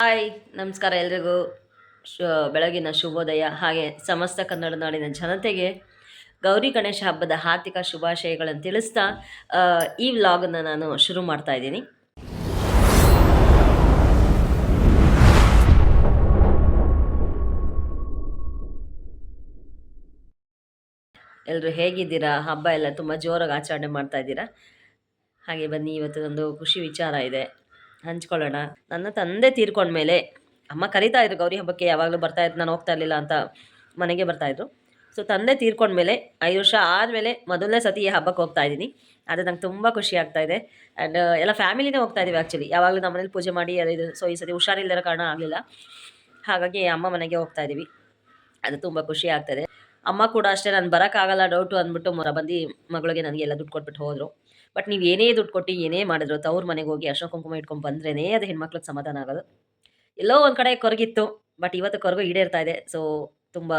Hi, ನಮಸ್ಕಾರ ಎಲ್ರಿಗೂ. ಶು, ಬೆಳಗಿನ ಶುಭೋದಯ. ಹಾಗೆ ಸಮಸ್ತ ಕನ್ನಡ ನಾಡಿನ ಜನತೆಗೆ ಗೌರಿ ಗಣೇಶ ಹಬ್ಬದ ಹಾರ್ದಿಕ ಶುಭಾಶಯಗಳನ್ನು ತಿಳಿಸ್ತಾ ಈ ವ್ಲಾಗನ್ನು ನಾನು ಶುರು ಮಾಡ್ತಾ ಇದ್ದೀನಿ. ಎಲ್ಲರೂ ಹೇಗಿದ್ದೀರಾ? ಹಬ್ಬ ಎಲ್ಲ ತುಂಬ ಜೋರಾಗಿ ಆಚರಣೆ ಮಾಡ್ತಾ ಇದ್ದೀರಾ? ಹಾಗೆ ಬನ್ನಿ ಇವತ್ತು ಒಂದು ಖುಷಿ ವಿಚಾರ ಇದೆ. ಹಂಚ್ಕೊಳ್ಳೋಣ. ನನ್ನ ತಂದೆ ತೀರ್ಕೊಂಡ್ಮೇಲೆ ಅಮ್ಮ ಕರಿತಾ ಇದ್ರು, ಗೌರಿ ಹಬ್ಬಕ್ಕೆ ಯಾವಾಗಲೂ ಬರ್ತಾ ಇದ್ರು, ನಾನು ಹೋಗ್ತಾ ಇರಲಿಲ್ಲ ಅಂತ ಮನೆಗೆ ಬರ್ತಾ ಇದ್ರು. ಸೊ ತಂದೆ ತೀರ್ಕೊಂಡ ಮೇಲೆ ಐದು ವರ್ಷ ಆದಮೇಲೆ ಮೊದಲನೇ ಸತಿ ಈ ಹಬ್ಬಕ್ಕೆ ಹೋಗ್ತಾ ಇದ್ದೀನಿ. ಅದು ನಂಗೆ ತುಂಬ ಖುಷಿ ಆಗ್ತಾ ಇದೆ. ಆ್ಯಂಡ್ ಎಲ್ಲ ಫ್ಯಾಮಿಲಿನೇ ಹೋಗ್ತಾ ಇದ್ದೀವಿ ಆ್ಯಕ್ಚುಲಿ ಯಾವಾಗಲೂ ನಮ್ಮ ಮನೇಲಿ ಪೂಜೆ ಮಾಡಿ ಅದು ಇದು ಸೊ ಈ ಸತಿ ಹುಷಾರಿಲ್ಲದ ಕಾರಣ ಆಗಲಿಲ್ಲ. ಹಾಗಾಗಿ ಅಮ್ಮ ಮನೆಗೆ ಹೋಗ್ತಾ ಇದ್ದೀವಿ. ಅದು ತುಂಬ ಖುಷಿ ಆಗ್ತದೆ. ಅಮ್ಮ ಕೂಡ ಅಷ್ಟೇ, ನಾನು ಬರೋಕ್ಕಾಗಲ್ಲ ಡೌಟು ಅಂದ್ಬಿಟ್ಟು ಮೊರ ಬಂದು ಮಗಳಿಗೆ ನನಗೆ ಎಲ್ಲ ದುಡ್ಡು ಕೊಟ್ಬಿಟ್ಟು ಹೋದರು. ಬಟ್ ನೀವು ಏನೇ ದುಡ್ಡು ಕೊಟ್ಟು, ಏನೇ ಮಾಡಿದ್ರು ತವ್ರ ಮನೆಗೆ ಹೋಗಿ ಅಶೋಕ ಕುಂಕುಮ ಇಟ್ಕೊಂಡು ಬಂದ್ರೇ ಅದು ಹೆಣ್ಮಕ್ಳಿಗೆ ಸಮಾಧಾನ ಆಗೋದು. ಎಲ್ಲೋ ಒಂದು ಕಡೆ ಕೊರಗಿತ್ತು ಬಟ್ ಇವತ್ತು ಕೊರಗು ಈಡೇರ್ತಾ ಇದೆ. ಸೊ ತುಂಬ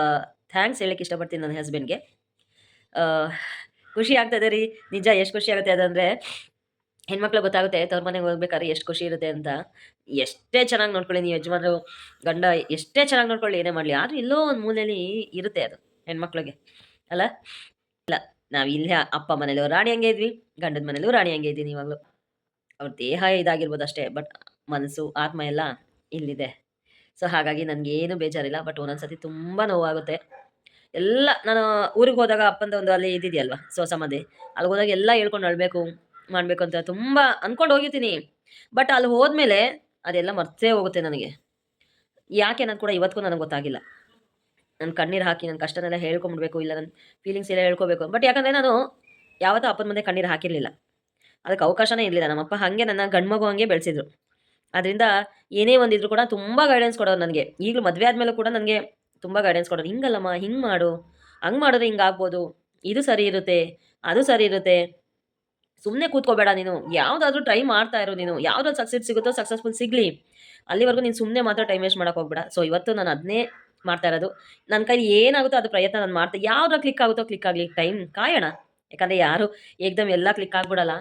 ಥ್ಯಾಂಕ್ಸ್ ಹೇಳಕ್ಕೆ ಇಷ್ಟಪಡ್ತೀನಿ ನನ್ನ ಹಸ್ಬೆಂಡ್ಗೆ ಖುಷಿ ಆಗ್ತದೆ ರೀ. ನಿಜ ಎಷ್ಟು ಖುಷಿ ಆಗುತ್ತೆ ಅದಂದರೆ ಹೆಣ್ಮಕ್ಳು ಗೊತ್ತಾಗುತ್ತೆ, ತವ್ರ ಮನೆಗೆ ಹೋಗ್ಬೇಕಾದ್ರೆ ಎಷ್ಟು ಖುಷಿ ಇರುತ್ತೆ ಅಂತ. ಎಷ್ಟೇ ಚೆನ್ನಾಗಿ ನೋಡ್ಕೊಳ್ಳಿ ನೀವು ಯಜಮಾನರು, ಗಂಡ, ಎಷ್ಟೇ ಚೆನ್ನಾಗಿ ನೋಡ್ಕೊಳ್ಳಿ, ಏನೇ ಮಾಡಲಿ, ಆದರೂ ಎಲ್ಲೋ ಒಂದು ಮೂಲೆಯಲ್ಲಿ ಇರುತ್ತೆ ಅದು ಹೆಣ್ಮಕ್ಳಿಗೆ. ಅಲ್ಲ? ಇಲ್ಲ. ನಾವು ಇಲ್ಲೇ ಅಪ್ಪ ಮನೇಲೂ ರಾಣಿ ಹಂಗೆ ಇದ್ವಿ ಗಂಡದ ಮನೇಲೂ ರಾಣಿ ಹಂಗೆ ಇದ್ದೀನಿ ಇವಾಗಲೂ. ಅವ್ರ ದೇಹ ಇದಾಗಿರ್ಬೋದು ಅಷ್ಟೇ, ಬಟ್ ಮನಸ್ಸು, ಆತ್ಮ ಎಲ್ಲ ಇಲ್ಲಿದೆ. ಸೊ ಹಾಗಾಗಿ ನನಗೆ ಏನು ಬೇಜಾರಿಲ್ಲ, ಬಟ್ ಒಂದೊಂದು ಸತಿ ತುಂಬ ನೋವಾಗುತ್ತೆ. ಎಲ್ಲ ನಾನು ಊರಿಗೆ ಹೋದಾಗ ಅಪ್ಪಂದ ಒಂದು ಅಲ್ಲಿ ಇದ್ದಿದೆಯಲ್ವ, ಸೊ ಸಮಾಧಿ ಅಲ್ಲಿ ಹೋದಾಗ ಎಲ್ಲ ಹೇಳ್ಕೊಂಡು ಅಳ್ಬೇಕು ಮಾಡಬೇಕು ಅಂತ ತುಂಬ ಅಂದ್ಕೊಂಡು ಹೋಗಿರ್ತೀನಿ. ಬಟ್ ಅಲ್ಲಿ ಹೋದ್ಮೇಲೆ ಅದೆಲ್ಲ ಮರ್ತೇ ಹೋಗುತ್ತೆ ನನಗೆ. ಯಾಕೆ ನಾನು ಕೂಡ ಇವತ್ತಿಗೂ ನನಗೆ ಗೊತ್ತಾಗಿಲ್ಲ. ನನ್ನ ಕಣ್ಣೀರು ಹಾಕಿ ನನ್ನ ಕಷ್ಟನೆಲ್ಲ ಹೇಳ್ಕೊಂಬಿಡ್ಬೇಕು, ಇಲ್ಲ ನನ್ನ ಫೀಲಿಂಗ್ಸ್ ಎಲ್ಲ ಹೇಳ್ಕೋಬೇಕು. ಬಟ್ ಯಾಕಂದರೆ ನಾನು ಯಾವತ್ತೂ ಅಪ್ಪನ ಮುಂದೆ ಕಣ್ಣೀರು ಹಾಕಿರಲಿಲ್ಲ. ಅದಕ್ಕೆ ಅವಕಾಶನೇ ಇರಲಿಲ್ಲ. ನಮ್ಮಪ್ಪ ಹಾಗೆ ನನ್ನ ಗಂಡ್ಮಗು ಹಂಗೆ ಬೆಳೆಸಿದ್ರು. ಅದರಿಂದ ಏನೇ ಒಂದಿದ್ರು ಕೂಡ ತುಂಬ ಗೈಡೆನ್ಸ್ ಕೊಡೋರು ನನಗೆ. ಈಗಲೂ ಮದುವೆ ಆದಮೇಲೆ ಕೂಡ ನನಗೆ ತುಂಬ ಗೈಡೆನ್ಸ್ ಕೊಡೋರು. ಹಿಂಗಲ್ಲಮ್ಮ, ಹಿಂಗೆ ಮಾಡು. ಹಂಗೆ ಮಾಡಿದ್ರೆ ಹಿಂಗೆ ಆಗ್ಬೋದು. ಇದು ಸರಿ ಇರುತ್ತೆ, ಅದು ಸರಿ ಇರುತ್ತೆ. ಸುಮ್ಮನೆ ಕೂತ್ಕೋಬೇಡ ನೀನು. ಯಾವುದಾದ್ರೂ ಟ್ರೈ ಮಾಡ್ತಾ ಇರೋ ನೀನು. ಯಾವುದಾದ್ರು ಸಕ್ಸಸ್ ಸಿಗುತ್ತೋ ಸಕ್ಸಸ್ಫುಲ್ ಸಿಗಲಿ. ಅಲ್ಲಿವರೆಗೂ ನೀನು ಸುಮ್ಮನೆ ಮಾತ್ರ ಟೈಮ್ ವೇಸ್ಟ್ ಮಾಡೋಕೆ ಹೋಗ್ಬೇಡ. ಸೊ ಇವತ್ತು ನಾನು ಅದನ್ನೇ ಮಾಡ್ತಾ ಇರೋದು. ನನ್ನ ಕೈಲಿ ಏನಾಗುತ್ತೋ ಅದು ಪ್ರಯತ್ನ ನಾನು ಮಾಡ್ತಾ. ಯಾವ್ದು ಕ್ಲಿಕ್ ಆಗುತ್ತೋ ಕ್ಲಿಕ್ ಆಗಲಿ ಟೈಮ್ ಕಾಯೋಣ. ಯಾಕಂದರೆ ಯಾರು ಏಕ್ದಮ್ ಎಲ್ಲ ಕ್ಲಿಕ್ ಆಗ್ಬಿಡಲ್ಲ.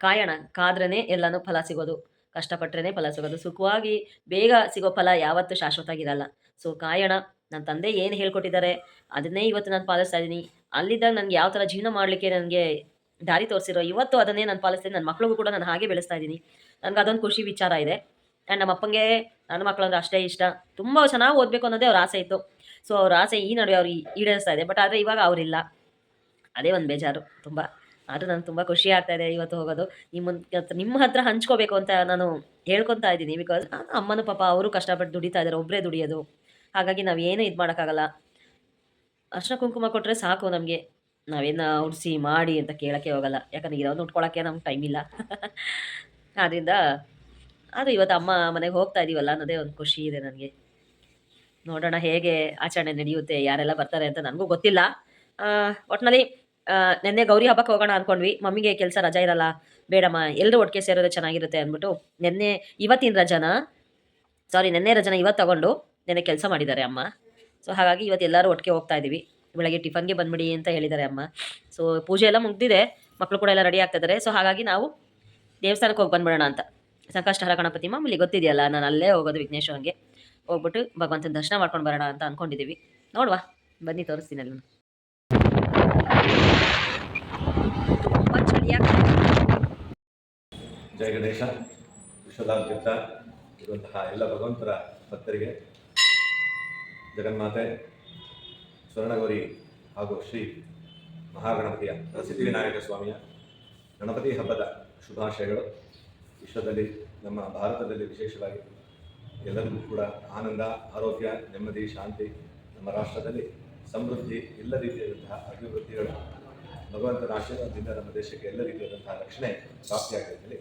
ಕಾಯೋಣ. ಕಾದ್ರೇ ಎಲ್ಲನೂ ಫಲ ಸಿಗೋದು. ಕಷ್ಟಪಟ್ರೇ ಫಲ ಸಿಗೋದು. ಸುಖವಾಗಿ ಬೇಗ ಸಿಗೋ ಫಲ ಯಾವತ್ತೂ ಶಾಶ್ವತ ಆಗಿರಲ್ಲ ಸೊ ಕಾಯೋಣ. ನನ್ನ ತಂದೆ ಏನು ಹೇಳ್ಕೊಟ್ಟಿದ್ದಾರೆ ಅದನ್ನೇ ಇವತ್ತು ನಾನು ಪಾಲಿಸ್ತಾ ಇದ್ದೀನಿ. ಅಲ್ಲಿದ್ದಾಗ ನನಗೆ ಯಾವ ಥರ ಜೀವನ ಮಾಡಲಿಕ್ಕೆ ನನಗೆ ದಾರಿ ತೋರಿಸಿರೋ, ಇವತ್ತು ಅದನ್ನೇ ನಾನು ಪಾಲಿಸ್ತೀನಿ. ನನ್ನ ಮಕ್ಳಿಗೂ ಕೂಡ ನಾನು ಹಾಗೆ ಬೆಳೆಸ್ತಾ ಇದ್ದೀನಿ. ನನಗೆ ಅದೊಂದು ಖುಷಿ ವಿಚಾರ ಇದೆ. ಆ್ಯಂಡ್ ನಮ್ಮ ಅಪ್ಪಂಗೆ, ನನ್ನ ಮಕ್ಕಳಂದ್ರೆ ಅಷ್ಟೇ ಇಷ್ಟ. ತುಂಬ ಚೆನ್ನಾಗಿ ಓದಬೇಕು ಅನ್ನೋದೇ ಅವ್ರ ಆಸೆ ಇತ್ತು. ಸೊ ಅವ್ರ ಆಸೆ ಈ ನಡುವೆ ಅವ್ರು ಈಡೇರಿಸ್ತಾ ಇದೆ. ಬಟ್ ಆದರೆ ಇವಾಗ ಅವರಿಲ್ಲ. ಅದೇ ಒಂದು ಬೇಜಾರು ತುಂಬ. ಆದರೂ ನಾನು ತುಂಬ ಖುಷಿ ಆಗ್ತಾ ಇದೆ ಇವತ್ತು ಹೋಗೋದು. ನಿಮ್ಮ ನಿಮ್ಮ ಹತ್ರ ಹಂಚ್ಕೋಬೇಕು ಅಂತ ನಾನು ಹೇಳ್ಕೊತಾ ಇದ್ದೀನಿ. ಬಿಕಾಸ್ ಅಮ್ಮನ ಪಾಪ ಅವರು ಕಷ್ಟಪಟ್ಟು ದುಡಿತಾ ಇದ್ದಾರೆ. ಒಬ್ಬರೇ ದುಡಿಯೋದು. ಹಾಗಾಗಿ ನಾವು ಏನು ಇದು ಮಾಡೋಕ್ಕಾಗಲ್ಲ. ಅರ್ಶನ ಕುಂಕುಮ ಕೊಟ್ಟರೆ ಸಾಕು ನಮಗೆ. ನಾವೇನು ಉಡಿಸಿ ಮಾಡಿ ಅಂತ ಕೇಳೋಕ್ಕೆ ಹೋಗಲ್ಲ. ಯಾಕಂದ್ರೆ ಇರೋದು ಉಟ್ಕೊಳ್ಳೋಕ್ಕೆ ನಮ್ಗೆ ಟೈಮ್ ಇಲ್ಲ. ಆದ್ದರಿಂದ ಅದು ಇವತ್ತು ಅಮ್ಮ ಮನೆಗೆ ಹೋಗ್ತಾ ಇದೀವಲ್ಲ ಅನ್ನೋದೇ ಒಂದು ಖುಷಿ ಇದೆ ನನಗೆ. ನೋಡೋಣ ಹೇಗೆ ಆಚರಣೆ ನಡೆಯುತ್ತೆ, ಯಾರೆಲ್ಲ ಬರ್ತಾರೆ ಅಂತ ನನಗೂ ಗೊತ್ತಿಲ್ಲ. ಒಟ್ಟಿನಲ್ಲಿ ನೆನ್ನೆ ಗೌರಿ ಹಬ್ಬಕ್ಕೆ ಹೋಗೋಣ ಅಂದ್ಕೊಂಡ್ವಿ ಮಮ್ಮಿಗೆ ಕೆಲಸ ರಜಾ ಇರಲ್ಲ. ಬೇಡಮ್ಮ ಎಲ್ಲರೂ ಒಟ್ಟಿಗೆ ಸೇರೋದು ಚೆನ್ನಾಗಿರುತ್ತೆ ಅಂದ್ಬಿಟ್ಟು ನಿನ್ನೆ ಇವತ್ತಿನ ರಜಾನ ಸಾರಿ ನಿನ್ನೆ ರಜಾನ ಇವತ್ತು ತಗೊಂಡು ನೆನ್ನೆ ಕೆಲಸ ಮಾಡಿದ್ದಾರೆ ಅಮ್ಮ. ಸೊ ಹಾಗಾಗಿ ಇವತ್ತು ಎಲ್ಲರೂ ಒಟ್ಟಿಗೆ ಹೋಗ್ತಾ ಇದ್ದೀವಿ ಬೆಳಗ್ಗೆ ಟಿಫನ್ಗೆ ಬಂದ್ಬಿಡಿ ಅಂತ ಹೇಳಿದ್ದಾರೆ ಅಮ್ಮ. ಸೊ ಪೂಜೆ ಎಲ್ಲ ಮುಗ್ದಿದೆ. ಮಕ್ಕಳು ಕೂಡ ಎಲ್ಲ ರೆಡಿ ಆಗ್ತಾ ಇದ್ದಾರೆ ಸೊ ಹಾಗಾಗಿ ನಾವು ದೇವಸ್ಥಾನಕ್ಕೆ ಹೋಗಿ ಬಂದ್ಬಿಡೋಣ ಅಂತ. ಸಂಕಷ್ಟಹರ ಗಣಪತಿ ಮಾಮೂಲಿ ಗೊತ್ತಿದೆಯಲ್ಲ, ನಾನು ಅಲ್ಲೇ ಹೋಗೋದು ವಿಘ್ನೇಶ್ವರಂಗೆ. ಹೋಗ್ಬಿಟ್ಟು ಭಗವಂತನ ದರ್ಶನ ಮಾಡ್ಕೊಂಡು ಬರೋಣ ಅಂತ ಅಂದ್ಕೊಂಡಿದ್ದೀವಿ ನೋಡುವ, ಬನ್ನಿ ತೋರಿಸ್ತೀನಿ ಆಗ್ತದೆ ಜಯ ಗಣೇಶ, ವಿಶ್ವದಾದ್ಯಂತ ಇರುವಂತಹ ಎಲ್ಲ ಭಗವಂತರ ಭಕ್ತರಿಗೆ ಜಗನ್ಮಾತೆ ಸ್ವರ್ಣಗೌರಿ ಹಾಗೂ ಶ್ರೀ ಮಹಾಗಣಪತಿಯ ಸಿದ್ಧಿವಿನಾಯಕ ಸ್ವಾಮಿಯ ಗಣಪತಿ ಹಬ್ಬದ ಶುಭಾಶಯಗಳು. ವಿಶ್ವದಲ್ಲಿ, ನಮ್ಮ ಭಾರತದಲ್ಲಿ ವಿಶೇಷವಾಗಿ ಎಲ್ಲರಿಗೂ ಕೂಡ ಆನಂದ, ಆರೋಗ್ಯ, ನೆಮ್ಮದಿ, ಶಾಂತಿ, ನಮ್ಮ ರಾಷ್ಟ್ರದಲ್ಲಿ ಸಮೃದ್ಧಿ ಎಲ್ಲ ರೀತಿಯಾದಂತಹ ಅಭಿವೃದ್ಧಿಗಳು, ಭಗವಂತನ ಆಶೀರ್ವಾದದಿಂದ ನಮ್ಮ ದೇಶಕ್ಕೆ ಎಲ್ಲ ರೀತಿಯಾದಂತಹ ರಕ್ಷಣೆ ಪ್ರಾಪ್ತಿಯಾಗಲಿ.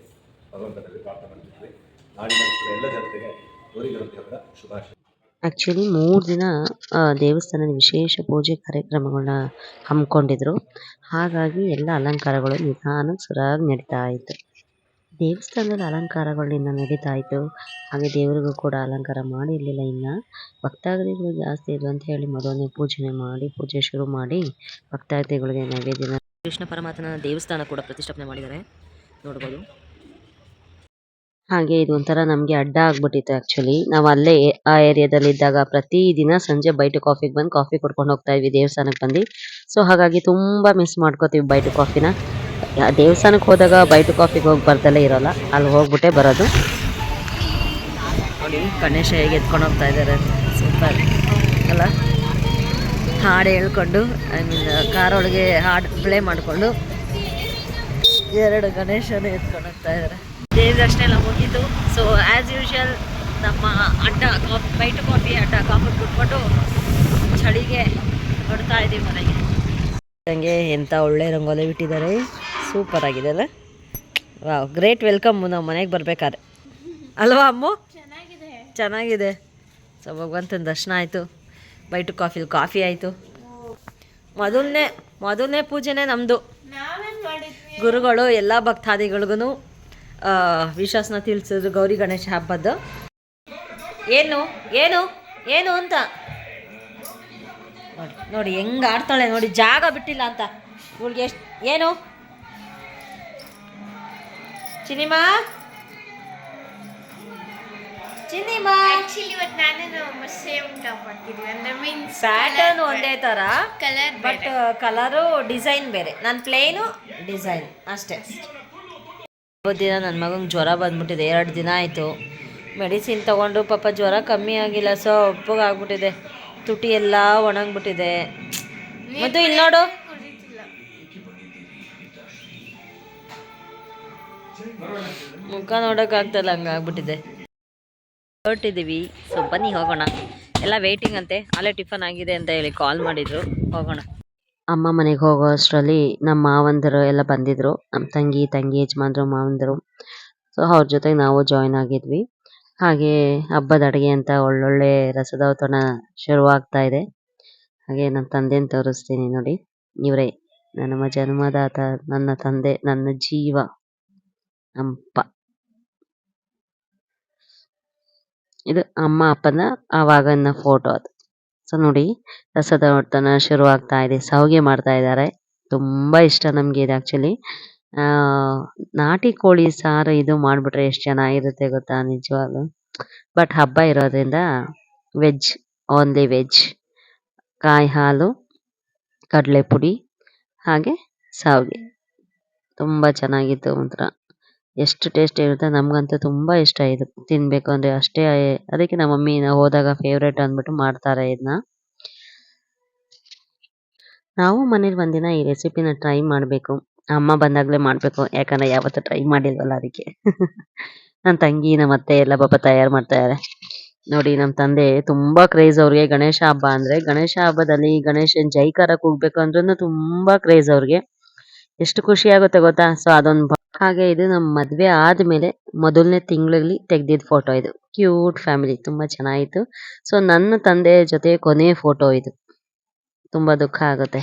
ಭಗವಂತನಲ್ಲಿ ಪ್ರಾರ್ಥನೆ ಮಾಡ್ತಿದ್ವಿ. ನಾಡಿನ ಎಲ್ಲ ಜನತೆಗೆ ಗೌರಿ ಹಬ್ಬದ ಶುಭಾಶಯ. ಆ್ಯಕ್ಚುಲಿ ಮೂರು ದಿನ ದೇವಸ್ಥಾನದ ವಿಶೇಷ ಪೂಜೆ ಕಾರ್ಯಕ್ರಮಗಳನ್ನ ಹಮ್ಮಿಕೊಂಡಿದ್ರು. ಹಾಗಾಗಿ ಎಲ್ಲ ಅಲಂಕಾರಗಳು ನಿಧಾನ ಸರಾಗಿ ನಡೀತಾ ಇತ್ತು. ದೇವಸ್ಥಾನದಲ್ಲಿ ಅಲಂಕಾರಗಳು ಇನ್ನು ನಡೀತಾ ಇತ್ತು ಹಾಗೆ ದೇವರಿಗೂ ಕೂಡ ಅಲಂಕಾರ ಮಾಡಿರಲಿಲ್ಲ ಇನ್ನು. ಭಕ್ತಾದಿಗಳು ಜಾಸ್ತಿ ಇದ್ರು ಅಂತ ಹೇಳಿ ಮೊದಲನೇ ಪೂಜೆ ಮಾಡಿ ಪೂಜೆ ಶುರು ಮಾಡಿ ಭಕ್ತಾದಿಗಳಿಗೆ ನೈವೇದ್ಯನ ಕೃಷ್ಣ ಪರಮಾತ್ಮನ ದೇವಸ್ಥಾನ ಕೂಡ ಪ್ರತಿಷ್ಠಾಪನೆ ಮಾಡಿದ್ದಾರೆ. ನೋಡ್ಬೋದು. ಹಾಗೆ ಇದು ಒಂಥರ ನಮಗೆ ಅಡ್ಡ ಆಗ್ಬಿಟ್ಟಿತ್ತು ಆ್ಯಕ್ಚುಲಿ ನಾವು ಅಲ್ಲೇ ಆ ಏರಿಯಾದಲ್ಲಿ ಇದ್ದಾಗ ಪ್ರತಿ ದಿನ ಸಂಜೆ ಬೈಟು ಕಾಫಿಗೆ ಬಂದು ಕಾಫಿ ಕುಡ್ಕೊಂಡು ಹೋಗ್ತಾ ಇದ್ವಿ ದೇವಸ್ಥಾನಕ್ಕೆ ಬಂದು. ಸೊ ಹಾಗಾಗಿ ತುಂಬಾ ಮಿಸ್ ಮಾಡ್ಕೋತೀವಿ ಬೈಟು ಕಾಫಿನ. ದೇವಸ್ಥಾನಕ್ಕೆ ಹೋದಾಗ ಬೈಟು ಕಾಫಿಗೆ ಹೋಗಿ ಬರ್ದಲ್ಲೇ ಇರೋಲ್ಲ. ಅಲ್ಲಿ ಹೋಗ್ಬಿಟ್ಟೆ ಬರೋದು. ನೋಡಿ, ಗಣೇಶ ಹೇಗೆ ಎತ್ಕೊಂಡು ಹೋಗ್ತಾ ಇದ್ದಾರೆ ಸೂಪರ್ ಅಲ್ಲ? ಹಾಡು ಹೇಳ್ಕೊಂಡು ಐ ಮೀನ್ ಕಾರೊಳಗೆ ಹಾಡು ಪ್ಲೇ ಮಾಡಿಕೊಂಡು ಎರಡು ಗಣೇಶನ ಎತ್ಕೊಂಡು ಹೋಗ್ತಾ ಇದ್ದಾರೆ ದೇವದರ್ಶನ ಎಲ್ಲ ಮುಗೀತು. ಸೊ ಆ್ಯಸ್ ಯೂಶುವಲ್ ನಮ್ಮ ಅಡ್ಡ ಕಾಫಿ ಬೈಟು ಕಾಫಿ ಅಡ್ಡ ಕಾಫಿ ಕುಟ್ಕೊಂಡು ಚಳಿಗೆ ಹೊಡ್ತಾ ಇದ್ದೀವಿ ಮನೆಗೆ. ಹಂಗೆ ಎಂಥ ಒಳ್ಳೆ ರಂಗೋಲಿ ಬಿಟ್ಟಿದ್ದಾರೆ. ಸೂಪರ್ ಆಗಿದೆ ಅಲ್ಲ? ವಾವ್ ಗ್ರೇಟ್ ವೆಲ್ಕಮ್ ನಾವು ಮನೆಗೆ ಬರ್ಬೇಕಾದ್ರೆ ಅಲ್ವಾ ಅಮ್ಮು? ಚೆನ್ನಾಗಿದೆ. ಸೊ, ಭಗವಂತನ ದರ್ಶನ ಆಯಿತು. ಬೈಟು ಕಾಫಿ ಕಾಫಿ ಆಯಿತು. ಮೊದಲನೇ ಮೊದಲನೇ ಪೂಜೆನೇ ನಮ್ಮದು ಗುರುಗಳು, ಎಲ್ಲ ಭಕ್ತಾದಿಗಳಿಗೂ ವಿಶ್ವಾಸನ ತಿಳಿಸಿದ್ರು ಗೌರಿ ಗಣೇಶ ಹಬ್ಬದ್ದು. ಏನು? ಏನು? ಏನು ಅಂತ? ನೋಡಿ ನೋಡಿ, ಹೆಂಗೆ ಆಡ್ತಾಳೆ ನೋಡಿ, ಜಾಗ ಬಿಟ್ಟಿಲ್ಲ ಅಂತ. ಇವಳಿಗೆ ಎಷ್ಟು ಏನು? ಚಿನಿಮಾ ಚಿನಿಮಾ ಆಕ್ಚುಲಿ ಇವತ್ತು ನಾನು ಸೇಮ್ ಟಾಪ್ ಹಾಕಿದ್ವಿ ಅಂದ್ರೆ ಮೀನ್ಸ್ ಪ್ಯಾಟರ್ನ್ ಒಂದೇ ಥರ ಕಲರ್ ಬಟ್ ಕಲರು ಡಿಸೈನ್ ಬೇರೆ. ನಾನು ಪ್ಲೇನು ಡಿಸೈನ್ ಅಷ್ಟೇ. ದಿನ ನನ್ನ ಮಗಂಗೆ ಜ್ವರ ಬಂದ್ಬಿಟ್ಟಿದೆ ಎರಡು ದಿನ ಆಯಿತು. ಮೆಡಿಸಿನ್ ತೊಗೊಂಡು ಪಾಪ ಜ್ವರ ಕಮ್ಮಿ ಆಗಿಲ್ಲ ಸೊ ಒಪ್ಪಗಾಗ್ಬಿಟ್ಟಿದೆ ತುಟಿ ಎಲ್ಲ ಒಣಗ್ಬಿಟ್ಟಿದೆ. ಮತ್ತು ಇಲ್ಲಿ ನೋಡು ಮುಖ ನೋಡೋಕ್ಕಾಗ್ತಲ್ಲ ಹಂಗಾಗ್ಬಿಟ್ಟಿದೆ ಹೊರಟಿದ್ದೀವಿ, ಸೊ ಬನ್ನಿ, ಹೋಗೋಣ. ಎಲ್ಲ ವೇಟಿಂಗ್ ಅಂತೆ. ಅಲ್ಲೇ ಟಿಫನ್ ಆಗಿದೆ ಅಂತ ಹೇಳಿ ಕಾಲ್ ಮಾಡಿದ್ರು. ಹೋಗೋಣ. ಅಮ್ಮ ಮನೆಗೆ ಹೋಗೋ ಅಷ್ಟರಲ್ಲಿ ನಮ್ಮ ಮಾವಂದರು ಎಲ್ಲ ಬಂದಿದ್ರು. ನಮ್ಮ ತಂಗಿ ತಂಗಿ ಯಜಮಾನ್ರು, ಮಾವಂದರು. ಸೊ ಅವ್ರ ಜೊತೆಗೆ ನಾವು ಜಾಯ್ನ್ ಆಗಿದ್ವಿ. ಹಾಗೆ ಹಬ್ಬದ ಅಡುಗೆ ಅಂತ ಒಳ್ಳೊಳ್ಳೆ ರಸದೌತಣ ಶುರುವಾಗ್ತಾ ಇದೆ. ಹಾಗೆ ನನ್ನ ತಂದೆನ ತೋರಿಸ್ತೀನಿ ನೋಡಿ. ಇವರೇ, ನನ್ನ ಜನ್ಮದಾತ, ನನ್ನ ತಂದೆ, ನನ್ನ ಜೀವ. ನಮ್ಮಪ್ಪ ಇದು ಅಮ್ಮ ಅಪ್ಪನ ಆವಾಗಿನ ಫೋಟೋ ಅದು ಸೊ ನೋಡಿ ರಸದ ಔತಣ ಶುರು ಆಗ್ತಾ ಇದೆ ಸಾವಿಗೆ ಮಾಡ್ತಾ ಇದ್ದಾರೆ ತುಂಬಾ ಇಷ್ಟ ನಮಗೆ ಇದು ಆಕ್ಚುಲಿ ಆ ನಾಟಿ ಕೋಳಿ ಸಾರು ಇದು ಮಾಡ್ಬಿಟ್ರೆ ಎಷ್ಟು ಚೆನ್ನಾಗಿರುತ್ತೆ ಗೊತ್ತಾ ನಿಜವಾಗ್ಲು ಬಟ್ ಹಬ್ಬ ಇರೋದ್ರಿಂದ ವೆಜ್ ಓನ್ಲಿ ವೆಜ್ ಕಾಯಿ ಹಾಲು ಕಡಲೆ ಪುಡಿ ಹಾಗೆ ಸಾವಿಗೆ ತುಂಬಾ ಚೆನ್ನಾಗಿತ್ತು ಒಂಥರ ಎಷ್ಟು ಟೇಸ್ಟ್ ಇರುತ್ತೆ ನಮಗಂತೂ ತುಂಬಾ ಇಷ್ಟ ಇದು ತಿನ್ಬೇಕು ಅಂದ್ರೆ ಅಷ್ಟೇ ಅದಕ್ಕೆ ನಮ್ಮ ಮಮ್ಮಿ ನಾವು ಹೋದಾಗ ಫೇವ್ರೇಟ್ ಅಂದ್ಬಿಟ್ಟು ಮಾಡ್ತಾರೆ ಇದನ್ನ ನಾವು ಮನೇಲಿ ಒಂದಿನ ಈ ರೆಸಿಪಿನ ಟ್ರೈ ಮಾಡಬೇಕು. ಅಮ್ಮ ಬಂದಾಗಲೇ ಮಾಡಬೇಕು, ಯಾಕಂದ್ರೆ ಯಾವತ್ತು ಟ್ರೈ ಮಾಡಿಲ್ವಲ್ಲ ಅದಕ್ಕೆ. ನನ್ನ ತಂಗಿ ನಮ್ಮ ಅತ್ತೆ ಎಲ್ಲ ಪಾಪ ತಯಾರು ಮಾಡ್ತಾರೆ ನೋಡಿ ನಮ್ಮ ತಂದೆ ತುಂಬಾ ಕ್ರೇಜ್ ಅವ್ರಿಗೆ. ಗಣೇಶ ಹಬ್ಬ ಅಂದ್ರೆ ಗಣೇಶ ಹಬ್ಬದಲ್ಲಿ ಗಣೇಶನ್ ಜೈಕಾರ ಕೂಗ್ಬೇಕು ಅಂದ್ರೂ ತುಂಬಾ ಕ್ರೇಜ್ ಅವ್ರಿಗೆ. ಎಷ್ಟು ಖುಷಿ ಆಗುತ್ತೆ ಗೊತ್ತಾ? ಸೊ ಅದೊಂದು ಹಾಗೆ ಇದು ನಮ್ಮ ಮದುವೆ ಆದ್ಮೇಲೆ ಮೊದಲನೇ ತಿಂಗಳಲ್ಲಿ ತೆಗ್ದಿದ್ ಫೋಟೋ ಇದು. ಕ್ಯೂಟ್ ಫ್ಯಾಮಿಲಿ ತುಂಬಾ ಚೆನ್ನಾಗಿತ್ತು. ಸೊ ನನ್ನ ತಂದೆ ಜೊತೆ ಕೊನೆ ಫೋಟೋ ಇದು. ತುಂಬಾ ದುಃಖ ಆಗುತ್ತೆ.